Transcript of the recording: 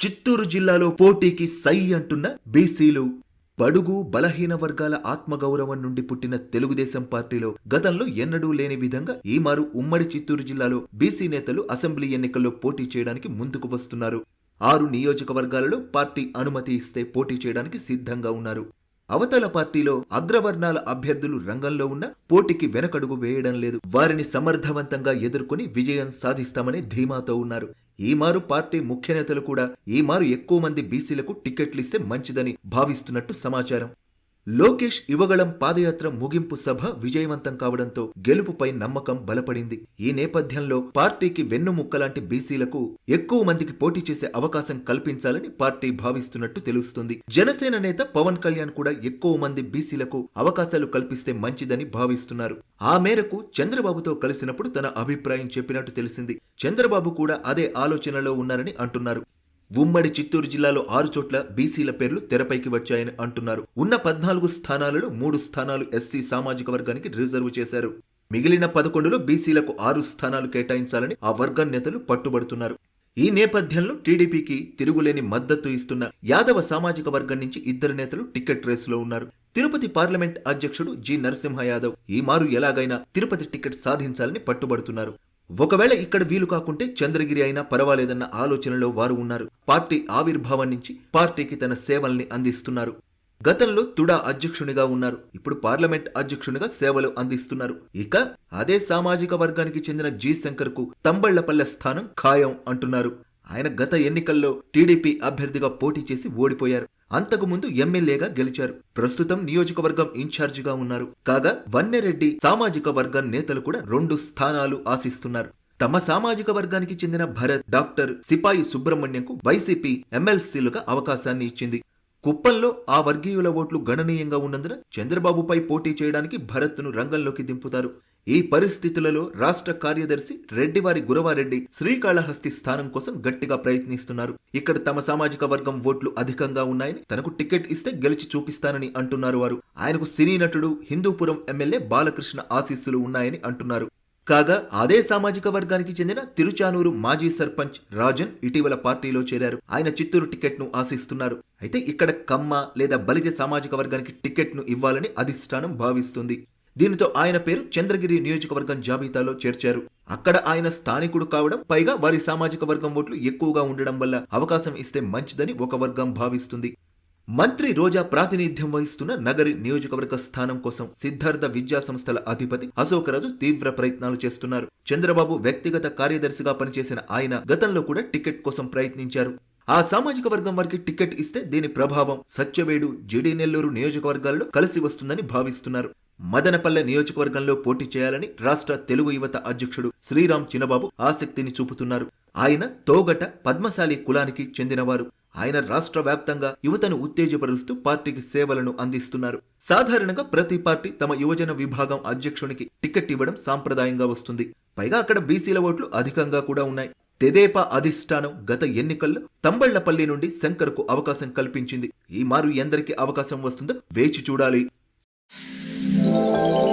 చిత్తూరు జిల్లాలో పోటీకి సై అంటున్న బీసీలు బడుగు బలహీన వర్గాల ఆత్మగౌరవం నుండి పుట్టిన తెలుగుదేశం పార్టీలో గతంలో ఎన్నడూ లేని విధంగా ఈ మారు ఉమ్మడి చిత్తూరు జిల్లాలో బీసీ నేతలు అసెంబ్లీ ఎన్నికల్లో పోటీ చేయడానికి ముందుకు వస్తున్నారు. ఆరు నియోజకవర్గాలలో పార్టీ అనుమతి ఇస్తే పోటీ చేయడానికి సిద్ధంగా ఉన్నారు. అవతల పార్టీలో అగ్రవర్ణాల అభ్యర్థులు రంగంలో ఉన్న పోటీకి వెనకడుగు వేయడం లేదు. వారిని సమర్థవంతంగా ఎదుర్కొని విజయం సాధిస్తామని ధీమాతో ఉన్నారు. ఈమారు పార్టీ ముఖ్య నేతలు కూడా ఈమారు ఎక్కువ మంది బీసీలకు టికెట్లు ఇస్తే మంచిదని భావిస్తున్నట్టు సమాచారం. లోకేష్ యువగళం పాదయాత్ర ముగింపు సభ విజయవంతం కావడంతో గెలుపుపై నమ్మకం బలపడింది. ఈ నేపథ్యంలో పార్టీకి వెన్నుముక్కలాంటి బీసీలకు ఎక్కువ మందికి పోటీ చేసే అవకాశం కల్పించాలని పార్టీ భావిస్తున్నట్టు తెలుస్తుంది. జనసేన నేత పవన్ కళ్యాణ్ కూడా ఎక్కువ మంది బీసీలకు అవకాశాలు కల్పిస్తే మంచిదని భావిస్తున్నారు. ఆ మేరకు చంద్రబాబుతో కలిసినప్పుడు తన అభిప్రాయం చెప్పినట్టు తెలిసింది. చంద్రబాబు కూడా అదే ఆలోచనలో ఉన్నారని అంటున్నారు. ఉమ్మడి చిత్తూరు జిల్లాలో ఆరు చోట్ల బీసీల పేర్లు తెరపైకి వచ్చాయని అంటున్నారు. ఉన్న పద్నాలుగు స్థానాలలో మూడు స్థానాలు ఎస్సీ సామాజిక వర్గానికి రిజర్వ్ చేశారు. మిగిలిన పదకొండులో బీసీలకు ఆరు స్థానాలు కేటాయించాలని ఆ వర్గం నేతలు పట్టుబడుతున్నారు. ఈ నేపథ్యంలో టీడీపీకి తిరుగులేని మద్దతు ఇస్తున్న యాదవ సామాజిక వర్గం నుంచి ఇద్దరు నేతలు టికెట్ రేసులో ఉన్నారు. తిరుపతి పార్లమెంట్ అధ్యక్షుడు జి నరసింహ యాదవ్ ఈ మారు ఎలాగైనా తిరుపతి టికెట్ సాధించాలని పట్టుబడుతున్నారు. ఒకవేళ ఇక్కడ వీలు కాకుంటే చంద్రగిరి అయినా పర్వాలేదన్న ఆలోచనలో వారు ఉన్నారు. పార్టీ ఆవిర్భావం నుంచి పార్టీకి తన సేవల్ని అందిస్తున్నారు. గతంలో తుడా అధ్యక్షునిగా ఉన్నారు. ఇప్పుడు పార్లమెంట్ అధ్యక్షునిగా సేవలు అందిస్తున్నారు. ఇక అదే సామాజిక వర్గానికి చెందిన జి శంకర్కు తంబళ్ళపల్లె స్థానం ఖాయం అంటున్నారు. ఆయన గత ఎన్నికల్లో టీడీపీ అభ్యర్థిగా పోటీ చేసి ఓడిపోయారు. అంతకుముందు ఎమ్మెల్యేగా గెలిచారు. ప్రస్తుతం నియోజకవర్గం ఇన్ఛార్జిగా ఉన్నారు. కాగా వన్నెరెడ్డి సామాజిక వర్గం నేతలు కూడా రెండు స్థానాలు ఆశిస్తున్నారు. తమ సామాజిక వర్గానికి చెందిన భరత్ డాక్టర్ సిపాయి సుబ్రహ్మణ్యంకు వైసీపీ ఎమ్మెల్సీలుగా అవకాశాన్ని ఇచ్చింది. కుప్పంలో ఆ వర్గీయుల ఓట్లు గణనీయంగా ఉన్నందున చంద్రబాబుపై పోటీ చేయడానికి భరత్ను రంగంలోకి దింపుతారు. ఈ పరిస్థితులలో రాష్ట్ర కార్యదర్శి రెడ్డివారి గురవారెడ్డి శ్రీకాళహస్తి స్థానం కోసం గట్టిగా ప్రయత్నిస్తున్నారు. ఇక్కడ తమ సామాజిక వర్గం ఓట్లు అధికంగా ఉన్నాయని తనకు టికెట్ ఇస్తే గెలిచి చూపిస్తానని అంటున్నారు వారు. ఆయనకు సినీ నటుడు హిందూపురం ఎమ్మెల్యే బాలకృష్ణ ఆశీస్సులు ఉన్నాయని అంటున్నారు. కాగా అదే సామాజిక వర్గానికి చెందిన తిరుచానూరు మాజీ సర్పంచ్ రాజన్ ఇటీవల పార్టీలో చేరారు. ఆయన చిత్తూరు టికెట్ను ఆశిస్తున్నారు. అయితే ఇక్కడ కమ్మ లేదా బలిజ సామాజిక వర్గానికి టికెట్ను ఇవ్వాలని అధిష్టానం భావిస్తుంది. దీనితో ఆయన పేరు చంద్రగిరి నియోజకవర్గం జాబితాలో చేర్చారు. అక్కడ ఆయన స్థానికుడు కావడం పైగా వారి సామాజిక వర్గం ఓట్లు ఎక్కువగా ఉండడం వల్ల అవకాశం ఇస్తే మంచిదని ఒక వర్గం భావిస్తుంది. మంత్రి రోజా ప్రాతినిధ్యం వహిస్తున్న నగరి నియోజకవర్గ స్థానం కోసం సిద్ధార్థ విద్యా సంస్థల అధిపతి అశోకరాజు తీవ్ర ప్రయత్నాలు చేస్తున్నారు. చంద్రబాబు వ్యక్తిగత కార్యదర్శిగా పనిచేసిన ఆయన గతంలో కూడా టికెట్ కోసం ప్రయత్నించారు. ఆ సామాజిక వర్గం వారికి టికెట్ ఇస్తే దీని ప్రభావం సత్యవేడు జిడి నెల్లూరు నియోజకవర్గాల్లో కలిసి వస్తుందని భావిస్తున్నారు. మదనపల్లె నియోజకవర్గంలో పోటీ చేయాలని రాష్ట్ర తెలుగు యువత అధ్యక్షుడు శ్రీరామ్ చిన్నబాబు ఆసక్తిని చూపుతున్నారు. ఆయన తోగట పద్మశాలి కులానికి చెందినవారు. ఆయన రాష్ట్ర వ్యాప్తంగా యువతను ఉత్తేజపరుస్తూ పార్టీకి సేవలను అందిస్తున్నారు. సాధారణంగా ప్రతి పార్టీ తమ యువజన విభాగం అధ్యక్షునికి టికెట్ ఇవ్వడం సాంప్రదాయంగా వస్తుంది. పైగా అక్కడ బీసీల ఓట్లు అధికంగా కూడా ఉన్నాయి. తెదేపా అధిష్టానం గత ఎన్నికల్లో తంబళ్ళపల్లి నుండి శంకర్కు అవకాశం కల్పించింది. ఈ మారు ఎందరికి అవకాశం వస్తుందో వేచి చూడాలి. Bye.